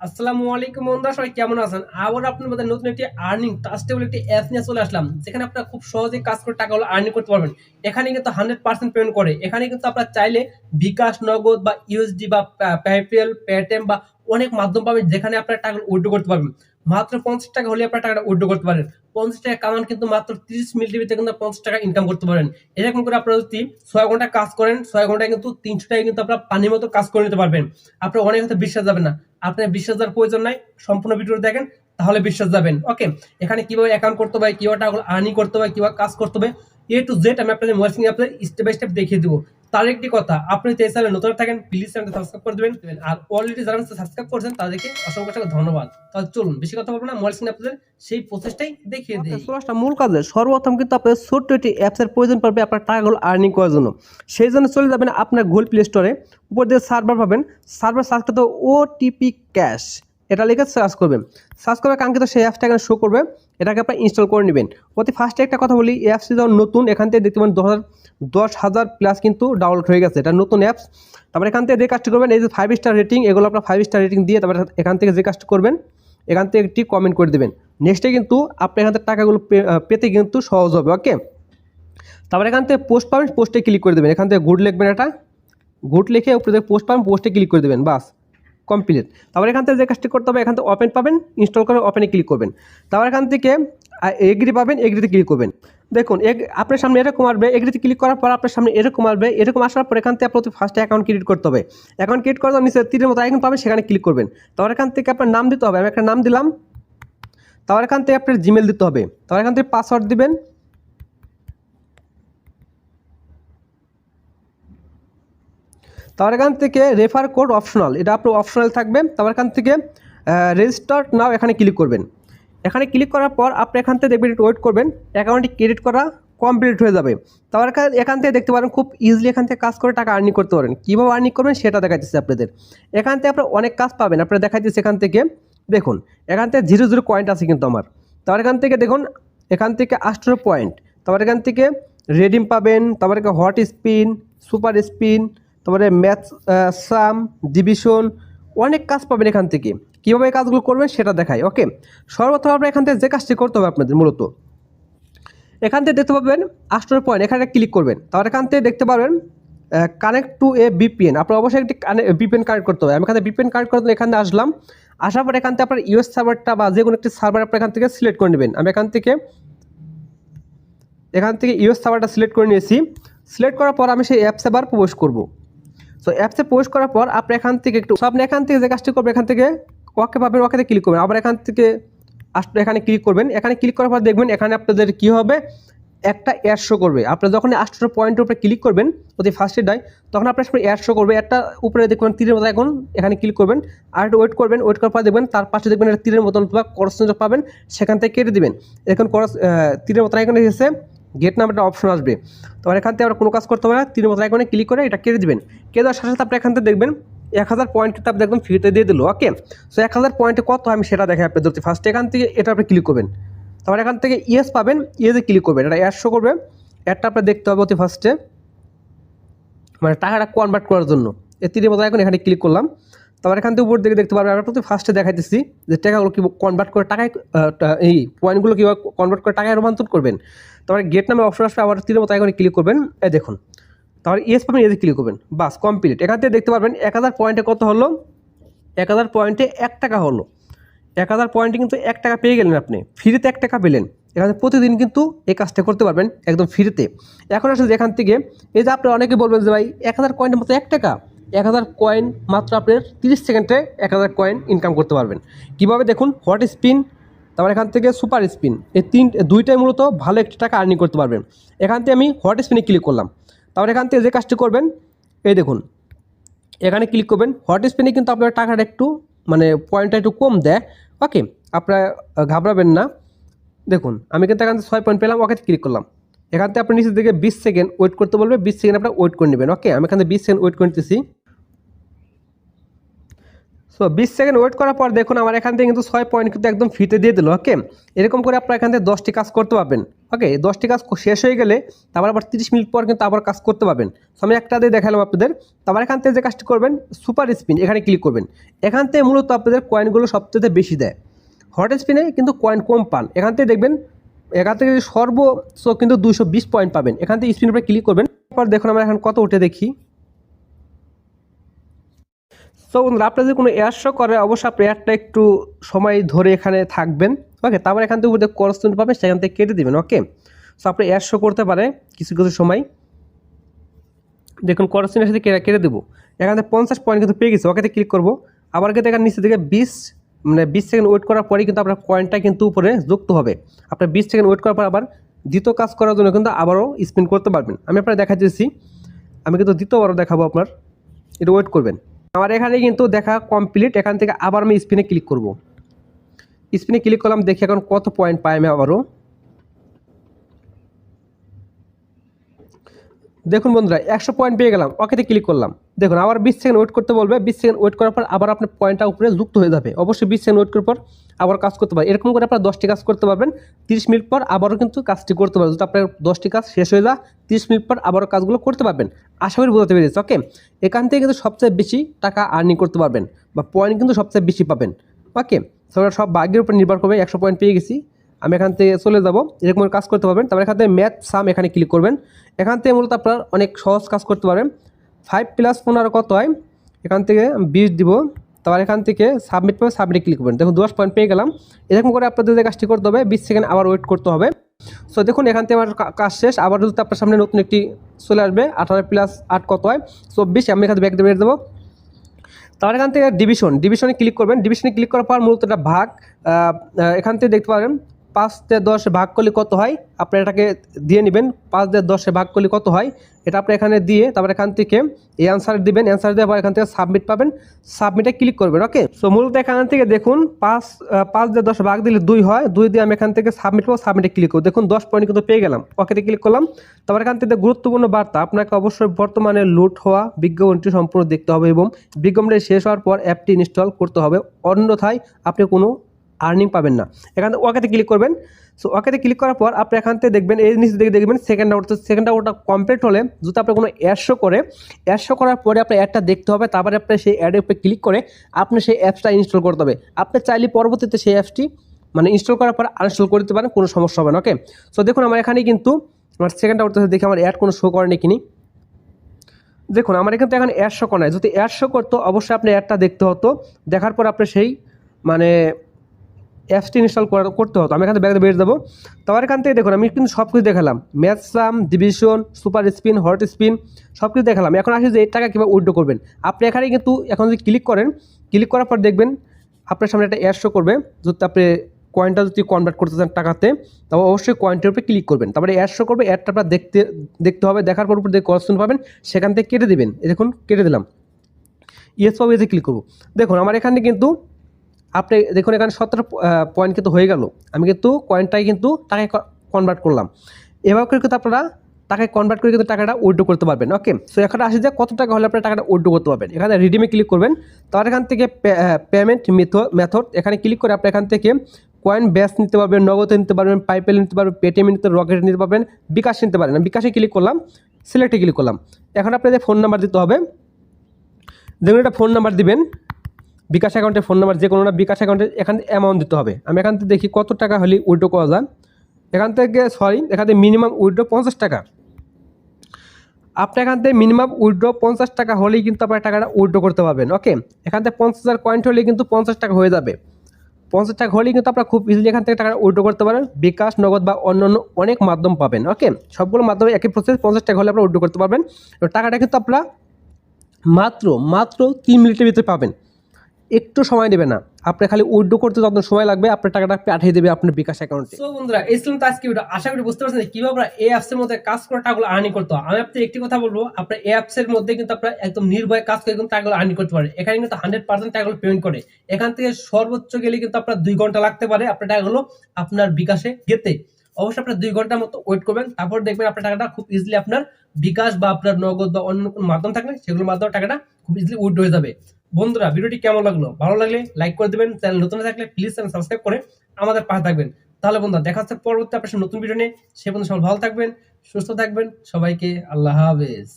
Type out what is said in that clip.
আসসালামু আলাইকুম বন্ধুরা, সবাই কেমন আছেন? আবার মধ্যে নতুন একটি আর্নিং ট্রাস্টেবল একটি অ্যাপ নিয়ে চলে আসলাম, যেখানে আপনারা খুব সহজে কাজ করে টাকাগুলো আর্নিং করতে পারবেন। এখানে কিন্তু হান্ড্রেড পার্সেন্ট পেমেন্ট করে। এখানে কিন্তু আপনারা চাইলে বিকাশ, নগদ বা ইউএসডি বা পেপিএল পেটিএম বা অনেক মাধ্যম পাবেন যেখানে আপনারা টাকা উইড্রো করতে পারবেন। মাত্র পঞ্চাশ টাকা হলে আপনারা টাকাটা উইড্রো করতে পারেন। পঞ্চাশ টাকা কামান কিন্তু মাত্র তিরিশ মিনিটের ভিতরে কিন্তু পঞ্চাশ টাকা ইনকাম করতে পারেন। এরকম করে আপনারা যদি ছয় ঘণ্টা কাজ করেন, ছয় ঘন্টায় কিন্তু তিনশো টাকা কিন্তু আপনারা পানির মতো কাজ করে নিতে পারবেন। আপনার অনেক হয়তো বিশ্বাস যাবে না। আপনার বিশ্বাস যাওয়ার প্রয়োজন নাই, সম্পূর্ণ ভিডিও দেখেন, তাহলে বিশ্বাস যাবেন। ওকে এখানে কীভাবে অ্যাকাউন্ট করতে হবে, কীভাবে টাকা আর্নিং করতে হবে, কীভাবে কাজ করতে হবে এ টু জেড আমি আপনাদের মোবাইল আপনাদের স্টেপ বাই স্টেপ দেখিয়ে দেবো। তার একটি কথা আপনি যদি এই চ্যানেলে নতুন থাকেন প্লিজ চ্যানেলটা সাবস্ক্রাইব করে দেবেন। আর অলরেডি যারা সাবস্ক্রাইব করছেন তাদেরকে অসংখ্য অসংখ্য ধন্যবাদ। তাহলে চলুন বেশি কথা বলব না মোবাইল স্ক্রিনে আপনাদের সেই প্রসেসটাই দেখিয়ে দিই। আসলে মূল কাজে সর্বপ্রথম কিন্তু আপনার ছোট্ট একটি অ্যাপসের প্রয়োজন পড়বে আপনার টাকাগুলো আর্নিং করার জন্য। সেই জন্য চলে যাবেন আপনার গুগল প্লে স্টোরে উপর দিয়ে সার্ভার পাবেন। সার্ভার সার্চ করতে ওটিপি ক্যাশ এটা লিখে সার্চ করবেন। সার্চ করবে কাঙ্ক্ষিত সেই অ্যাপসটা এখানে শো করবে। এটাকে আপনার ইনস্টল করে নেবেন। অতি ফার্স্টে একটা কথা বলি, এই অ্যাপসটি যখন নতুন, এখান থেকে দেখতে পাবেন দশ হাজার দশ হাজার প্লাস কিন্তু ডাউনলোড হয়ে গেছে। এটা নতুন অ্যাপস তারপরে এখান থেকে যে কাজটি করবেন, এই যে ফাইভ স্টার রেটিং এগুলো আপনার ফাইভ স্টার রেটিং দিয়ে তারপরে এখান থেকে যে কাজটি করবেন, এখান থেকে একটি কমেন্ট করে দেবেন। নেক্সটে কিন্তু আপনি এখান থেকে টাকাগুলো পেতে কিন্তু সহজ হবে ওকে তারপরে এখান থেকে পোস্ট পাবেন পোস্টে ক্লিক করে দেবেন। এখান থেকে গুড লিখবেন এটা। গুড লিখে উপরে পোস্ট পাবেন পোস্টে ক্লিক করে দেবেন, বাস। কমপ্লিট তারপরে এখান থেকে যে কাজটি করতে হবে, এখান থেকে ওপেন পাবেন ইনস্টল করে ওপেনে ক্লিক করবেন। তারপর এখান থেকে এগ্রি পাবেন এগ্রিতে ক্লিক করবেন। দেখুন, এগ, আপনার সামনে এরকম আসবে এগ্রিতে ক্লিক করার পর আপনার সামনে এরকম আসবে, এরকম আসার পর এখান থেকে আপনার ফার্স্টে অ্যাকাউন্ট ক্রিয়েট করতে হবে। অ্যাকাউন্ট ক্রিয়েট করার নিচে তীরের মতো আইকন পাবেন, সেখানে ক্লিক করবেন। তারপর এখান থেকে আপনার নাম দিতে হবে, আমি একটা নাম দিলাম। তারপর এখান থেকে আপনার জিমেল দিতে হবে। তারপর এখান থেকে পাসওয়ার্ড দিবেন। তারপর এখান থেকে রেফার কোড অপশনাল এটা আপনার অপশনাল থাকবে তারপর এখান থেকে রেজিস্টার নাও এখানে ক্লিক করবেন এখানে ক্লিক করার পর আপনি এখান থেকে দেখবেন ওয়েট করবেন অ্যাকাউন্টটি ক্রেডিট করা কমপ্লিট হয়ে যাবে তারপর এখান- থেকে দেখতে পারেন খুব ইজিলি এখান থেকে কাজ করে টাকা আর্নিং করতে পারেন কীভাবে আর্নিং করবেন সেটা দেখাচ্ছি আপনাদের এখান থেকে আপনার অনেক কাজ পাবেন আপনারা দেখাচ্ছি এখান থেকে দেখুন এখান থেকে জিরো জিরো পয়েন্ট আছে কিন্তু আমার তারপর এখান থেকে দেখুন এখান থেকে আষ্টশো পয়েন্ট তারপর এখান থেকে রেডিম পাবেন তারপরে হট স্পিন সুপার স্পিন তারপরে ম্যাথ সাম ডিভিশন অনেক কাজ পাবেন এখান থেকে। কীভাবে কাজগুলো করবেন সেটা দেখায় ওকে সর্বপ্রথম আপনার এখান থেকে যে কাজটি করতে হবে আপনাদের মূলত। এখান থেকে দেখতে পাবেন আষ্টর পয়েন্ট এখানে ক্লিক করবেন। তারপর এখান থেকে দেখতে পাবেন কানেক্ট টু এ বিপিএন আপনার অবশ্যই একটি বিপিএন কানেক্ট করতে হবে। আমি এখানে বিপিএন কানেক্ট করতে এখানে আসলাম। আসার পর এখান থেকে আপনার ইউএস সার্ভারটা বা যে কোনো একটি সার্ভার আপনার এখান থেকে সিলেক্ট করে নেবেন। আমি এখান থেকে এখান থেকে ইউএস সার্ভারটা সিলেক্ট করে নিয়েছি। সিলেক্ট করার পর আমি সেই অ্যাপসে আবার প্রবেশ করব। সো অ্যাপসে প্রবেশ করার পর আপনি এখান থেকে একটু আপনি এখান থেকে যে কাজটি করবেন, এখান থেকে ওকে পাবেন ওকে ক্লিক করবেন। আবার এখান থেকে আসলে এখানে ক্লিক করবেন। এখানে ক্লিক করার পর দেখবেন এখানে আপনাদের কী হবে? একটা অ্যাড শো করবে। আপনার যখন আষ্টটা পয়েন্টের উপরে ক্লিক করবেন যদি ফার্স্টে দেয় তখন আপনার সামনে অ্যাড শো করবে। একটা উপরে দেখবেন তীরের মতো এখন এখানে ক্লিক করবেন। আর একটু ওয়েট করবেন। ওয়েট করার পর দেখবেন তার পাশে দেখবেন একটা তীরের মতন বা করস পাবেন। সেখান থেকে কেটে দেবেন। এখন করস তীরের মতন এখানে এসে গেট নাম একটা অপশন আসবে। তো এখান থেকে আমরা কোনো কাজ করতে হবে না। তীরের মতো আইকনে ক্লিক করে এটা কেটে দেবেন। কেটে দেওয়ার সাথে সাথে আপনি এখান থেকে দেখবেন, এক হাজার পয়েন্ট কিন্তু আপনি একদম ফ্রিতে দিয়ে দিল। ওকে সো এক হাজার পয়েন্টে কত আমি সেটা দেখাই আপনি ধরতে। ফার্স্ট এখান থেকে এটা আপনি ক্লিক করবেন। তারপর এখান থেকে ইয়েস পাবেন ইয়েসে ক্লিক করবেন। এটা অ্যাড শো করবে। অ্যাডটা আপনার দেখতে হবে অতি ফার্স্টে মানে টাকাটা কনভার্ট করার জন্য। এ তীরের মতো এখন এখানে ক্লিক করলাম। তারপর এখান থেকে উপর দিকে দেখতে পারবেন, আমরা প্রতি ফার্স্টে দেখাইতেছি যে টাকাগুলো কী কনভার্ট করে টাকায় এই পয়েন্টগুলো কীভাবে কনভার্ট করে টাকায় রূপান্তর করবেন। তারপরে গেট নামে অপশন আসবে আবার তীরের মতো এখানে ক্লিক করবেন। এই দেখুন। তারপরে ইয়েস পাবেন এতে ক্লিক করবেন। বাস কমপ্লিট এখান থেকে দেখতে পারবেন এক হাজার পয়েন্টে কত হলো? এক হাজার পয়েন্টে এক টাকা হলো। এক হাজার পয়েন্টে কিন্তু এক টাকা পেয়ে গেলেন আপনি। ফ্রিতে এক টাকা পেলেন। এখানে প্রতিদিন কিন্তু এই কাজটা করতে পারবেন একদম ফ্রিতে। এখন আসলে এখান থেকে এই যে আপনি অনেকে বলবেন যে ভাই, এক হাজার কয়েনের মতো এক টাকা? এক হাজার কয়েন মাত্র আপনার তিরিশ সেকেন্ডে এক হাজার কয়েন ইনকাম করতে পারবেন। কীভাবে দেখুন? হট স্পিন তারপর এখান থেকে সুপার স্পিন। এই তিন, দুইটাই মূলত ভালো একটি টাকা আর্নিং করতে পারবেন। এখান থেকে আমি হট স্পিনে ক্লিক করলাম। তারপর এখান থেকে যে কাজটি করবেন, এই দেখুন। এখানে ক্লিক করবেন হট স্পিনে কিন্তু আপনার টাকাটা একটু মানে পয়েন্টটা একটু কম দেয়। ওকে আপনারা ঘাবড়াবেন না। দেখুন, আমি কিন্তু এখান থেকে ছয় পয়েন্ট পেলাম ওকে ক্লিক করলাম। এখান থেকে আপনি নিচের দিকে বিশ সেকেন্ড ওয়েট করতে বলবে, বিশ সেকেন্ড আপনার ওয়েট করে নেবেন। ওকে আমি এখান থেকে বিশ সেকেন্ড ওয়েট করে নিতেছি। সো বিশ সেকেন্ড ওয়েট করার পর দেখুন আমার এখান থেকে কিন্তু ছয় পয়েন্ট কিন্তু একদম ফিতে দিয়ে দিল ওকে এরকম করে আপনার এখান থেকে দশটি কাজ করতে পারবেন ওকে দশটি কাজ শেষ হয়ে গেলে তারপর আবার তিরিশ মিনিট পর কিন্তু আবার কাজ করতে পারবেন। সো আমি একটা দিয়ে দেখালাম আপনাদের। তারপর এখান থেকে যে কাজটি করবেন সুপার স্পিন এখানে ক্লিক করবেন। এখান থেকে মূলত আপনাদের কয়েনগুলো সবচেয়ে বেশি দেয়। হট স্পিনে কিন্তু কয়েন কম পান। এখান থেকে দেখবেন, এখান থেকে সর্বোচ্চ কিন্তু দুশো পয়েন্ট পাবেন। এখান থেকে স্পিনের উপরে ক্লিক করবেন। তারপর দেখুন আমরা এখন কত উঠে দেখি। সো বন্ধুরা, আপনার যদি কোনো এয়ার শো করে, অবশ্যই আপনি এয়ারটা একটু সময় ধরে এখানে থাকবেন। ওকে তারপর এখান থেকে উপরে করস্টুন পাবেন, সেখান থেকে কেটে দেবেন ওকে সো আপনি এয়ার শো করতে পারে কিছু কিছু সময়। দেখুন করস্টুনের সাথে কেটে কেটে দেবো। এখান থেকে পঞ্চাশ পয়েন্ট কিন্তু পেয়ে গেছে ওকেতে ক্লিক করব। আবার কিন্তু এখানে নিচে থেকে বিশ মানে বিশ সেকেন্ড ওয়েট করার পরেই কিন্তু আপনার কয়েনটা কিন্তু উপরে যুক্ত হবে। আপনার বিশ সেকেন্ড ওয়েট করার পর আবার দ্বিতীয় কাজ করার জন্য কিন্তু আবারও স্পিন করতে পারবেন। আমি আপনার দেখা দিয়েছি আমি কিন্তু দ্বিতীয়বারও দেখাবো আপনার। এটা ওয়েট করবেন। আমার এখানে কিন্তু দেখা কমপ্লিট এখান থেকে আবার আমি স্পিনে ক্লিক করব। স্পিনে ক্লিক করলাম, দেখি এখন কত পয়েন্ট পাই আমি আবারও। দেখুন বন্ধুরা, একশো পয়েন্ট পেয়ে গেলাম, ওকেতে ক্লিক করলাম। দেখুন, আবার বিশ সেকেন্ড ওয়েট করতে বলবে, বিশ সেকেন্ড ওয়েট করার পর আবার আপনার পয়েন্টটা উপরে যুক্ত হয়ে যাবে। অবশ্যই বিশ সেকেন্ড ওয়েট করার পর আবার কাজ করতে পারেন এরকম করে আপনার দশটি কাজ করতে পারবেন, তিরিশ মিনিট পর আবারও কিন্তু কাজটি করতে পারবেন। যদি আপনার দশটি কাজ শেষ হয়ে যায়, তিরিশ মিনিট পর আবারও কাজগুলো করতে পারবেন। আশা করি বোঝাতে পেরেছি ওকে এখান থেকে কিন্তু সবচেয়ে বেশি টাকা আর্নিং করতে পারবেন, বা পয়েন্ট কিন্তু সবচেয়ে বেশি পাবেন ওকে সব ভাগ্যের উপর নির্ভর করবে একশো পয়েন্ট পেয়ে গেছি। আমি এখান থেকে চলে যাব। এরকম কাজ করতে পারবেন। তারপর এখান থেকে ম্যাথ সাম এখানে ক্লিক করবেন। এখান থেকে মূলত আপনার অনেক সহজ কাজ করতে পারেন ফাইভ প্লাস পনেরো কত হয়? এখান থেকে বিশ দিব। তারপর এখান থেকে সাবমিট পাবে সাবমিটে ক্লিক করবেন। দেখুন, দশ পয়েন্ট পেয়ে গেলাম। এরকম করে আপনাদের যে কাজটি করতে হবে, বিশ সেকেন্ড আবার ওয়েট করতে হবে। সো দেখুন, এখান থেকে আমার কাজ শেষ। আবার যদি আপনার সামনে নতুন একটি চলে আসবে, আঠারো প্লাস আট কত হয়? চব্বিশ, আমি এখানে ব্যাগ বের দেবো। তারপর এখান থেকে ডিভিশন ডিভিশনে ক্লিক করবেন। ডিভিশনে ক্লিক করার পর মূলত একটা ভাগ। এখান থেকে দেখতে পারেন পাঁচ দিয়ে দশ ভাগ করলে কত হয়? আপনি এটাকে দিয়ে নেবেন। পাঁচ দিয়ে দশে ভাগ করলে কত হয়? এটা আপনি এখানে দিয়ে তারপর এখান থেকে এই অ্যান্সার দিবেন। অ্যান্সার দেওয়ার পর এখান থেকে সাবমিট পাবেন। সাবমিটে ক্লিক করবেন ওকে সো মূলত এখান থেকে দেখুন, পাঁচ পাঁচ দিয়ে দশ ভাগ দিলে দুই হয়। দুই দিয়ে আমি এখান থেকে সাবমিট করব সাবমিটে ক্লিক করব। দেখুন, দশ পয়েন্ট কিন্তু পেয়ে গেলাম। ওকেতে ক্লিক করলাম। তারপর এখান থেকে গুরুত্বপূর্ণ বার্তা, আপনাকে অবশ্যই বর্তমানে লুট হওয়া বিজ্ঞাপনটি সম্পূর্ণ দেখতে হবে এবং বিজ্ঞাপনটি শেষ হওয়ার পর অ্যাপটি ইনস্টল করতে হবে। অন্যথায় আপনি কোনো আর্নিং পাবেন না। এখান থেকে ওকেতে ক্লিক করবেন। সো ওকেতে ক্লিক করার পর আপনি এখান থেকে দেখবেন, এই নিচে দিকে দেখবেন সেকেন্ড আউট তো সেকেন্ড আউটটা কমপ্লিট হলে যদি আপনার কোনো অ্যাড শো করে অ্যাড শো করার পরে আপনার অ্যাডটা দেখতে হবে। তারপরে আপনি সেই অ্যাডের উপরে ক্লিক করে আপনি সেই অ্যাপসটা ইনস্টল করতে হবে। আপনি চাইলে পরবর্তীতে সেই অ্যাপসটি মানে ইনস্টল করার পর আনস্টল করে দিতে পারেন, কোনো সমস্যা হবে না ওকে সো দেখুন আমার এখানে কিন্তু আমার সেকেন্ড আউট দেখে আমার অ্যাড কোনো শো করেনি কিনি। দেখুন, আমার এখানে তো এখন অ্যাড শো করে যদি অ্যাড শো করতো, অবশ্যই আপনি অ্যাডটা দেখতে হতো। দেখার পর আপনি সেই মানে অ্যাপসটি ইনস্টল করতে হতো। আমি এখানে ব্যাগে বেরিয়ে দেবো তারপর এখান থেকে দেখুন, আমি কিন্তু সব কিছু দেখালাম। Math sum division super spin hot spin সব কিছু দেখালাম। এখন আসি যে এই টাকা কীভাবে উইড্রো করবেন। আপনি এখানে কিন্তু এখন যদি ক্লিক করেন ক্লিক করার পর দেখবেন আপনার সামনে একটা অ্যাড শো করবে। যদি আপনি কয়েনটা যদি কনভার্ট করতে চান টাকাতে তবে অবশ্যই কয়েনটার উপরে ক্লিক করবেন। তারপরে অ্যাড শো করবে অ্যাডটা আপনার দেখতে দেখতে হবে। দেখার পর উপর কোয়েশ্চেন পাবেন। সেখান থেকে কেটে দেবেন। দেখুন, কেটে দিলাম। ইয়েস পাবো এতে ক্লিক করব। দেখুন, আমার এখানে কিন্তু আপনি দেখুন এখানে সতেরো পয়েন্ট কিন্তু হয়ে গেল। আমি কিন্তু কয়েনটাই কিন্তু টাকায় কনভার্ট করলাম। এভাবে করে কিন্তু আপনারা টাকায় কনভার্ট করে কিন্তু টাকাটা উইড্রো করতে পারবেন ওকে সো এখানে আসি যে কত টাকা হলে আপনার টাকাটা উইড্রো করতে পারবেন। এখানে রিডিমে ক্লিক করবেন। তার এখান থেকে পেমেন্ট মেথড এখানে ক্লিক করে আপনি এখান থেকে কয়েন ব্যাস নিতে পারবেন, নগদে নিতে পারবেন পাইপেল নিতে পারবেন পেটিএম নিতে রকেট নিতে পারবেন বিকাশ নিতে পারেন। বিকাশে ক্লিক করলাম সিলেক্টে ক্লিক করলাম। এখন আপনাদের ফোন নাম্বার দিতে হবে। দেখুন একটা ফোন নাম্বার দিবেন। বিকাশ অ্যাকাউন্টের ফোন নাম্বার যে কোনো না, বিকাশ অ্যাকাউন্টে এখান থেকে অ্যামাউন্ট দিতে হবে। আমি এখান থেকে দেখি কত টাকা হলে উইড্রো করা যায়। এখান থেকে সরি এখান থেকে মিনিমাম উইড্রো পঞ্চাশ টাকা। আপনি এখান থেকে মিনিমাম উইড্রো পঞ্চাশ টাকা হলেই কিন্তু আপনার টাকাটা উইড্রো করতে পারবেন ওকে এখান থেকে পঞ্চাশ হাজার পয়েন্ট হলেই কিন্তু পঞ্চাশ টাকা হয়ে যাবে। পঞ্চাশ টাকা হলেই কিন্তু আপনারা খুব ইজিলি এখান থেকে টাকা উইড্রো করতে পারেন। বিকাশ, নগদ বা অন্যান্য অনেক মাধ্যম পাবেন ওকে সবগুলো মাধ্যমে একই প্রসেস পঞ্চাশ টাকা হলে আপনারা উইড্রো করতে পারবেন। টাকাটা কিন্তু আপনারা মাত্র মাত্র তিন মিনিটের ভিতরে পাবেন। একটু সময় নেবে না। আপনি খালি উইড্রো করতে যত সময় লাগবে, আপনার টাকাটা পাঠিয়ে দেবে আপনার বিকাশ অ্যাকাউন্টে সো বন্ধুরা তো আজকে ভিডিও আশা করি বুঝতে পারছেন কীভাবে আমরা এই অ্যাপস এর মধ্যে কাজ করে টাকাগুলো আর্নিং করতে হয়। আমি আপনাদের একটি কথা বলব, আপনার এই অ্যাপস এর মধ্যে কিন্তু আপনার একদম নির্ভয়ে কাজ করে কিন্তু টাকাগুলো আর্নিং করতে পারে এখানে কিন্তু হান্ড্রেড পার্সেন্ট টাকাগুলো পেমেন্ট করে। এখান থেকে সর্বোচ্চ গেলে কিন্তু আপনার দুই ঘণ্টা লাগতে পারে আপনার টাকাগুলো আপনার বিকাশে যেতে অবশ্যই আপনার দুই ঘণ্টার মতো ওয়েট করবেন, তারপর দেখবেন আপনার টাকাটা খুব ইজিলি আপনার বিকাশ বা আপনার নগদ বা অন্য কোনো মাধ্যম থাকলে সেগুলোর মাধ্যমে টাকাটা খুব ইজিলি উইথড্র হয়ে যাবে। বন্ধুরা, ভিডিওটি কেমন লাগল? ভালো লাগলে লাইক করে দেবেন চ্যানেল নতুন থাকলে প্লিজ চ্যানেল সাবস্ক্রাইব করে আমাদের পাশে থাকবেন। তাহলে বন্ধুরা, দেখা হচ্ছে পরবর্তী আপনার নতুন ভিডিও নিয়ে। সে পর্যন্ত সবাই ভালো থাকবেন, সুস্থ থাকবেন, সবাইকে আল্লাহ হাফেজ।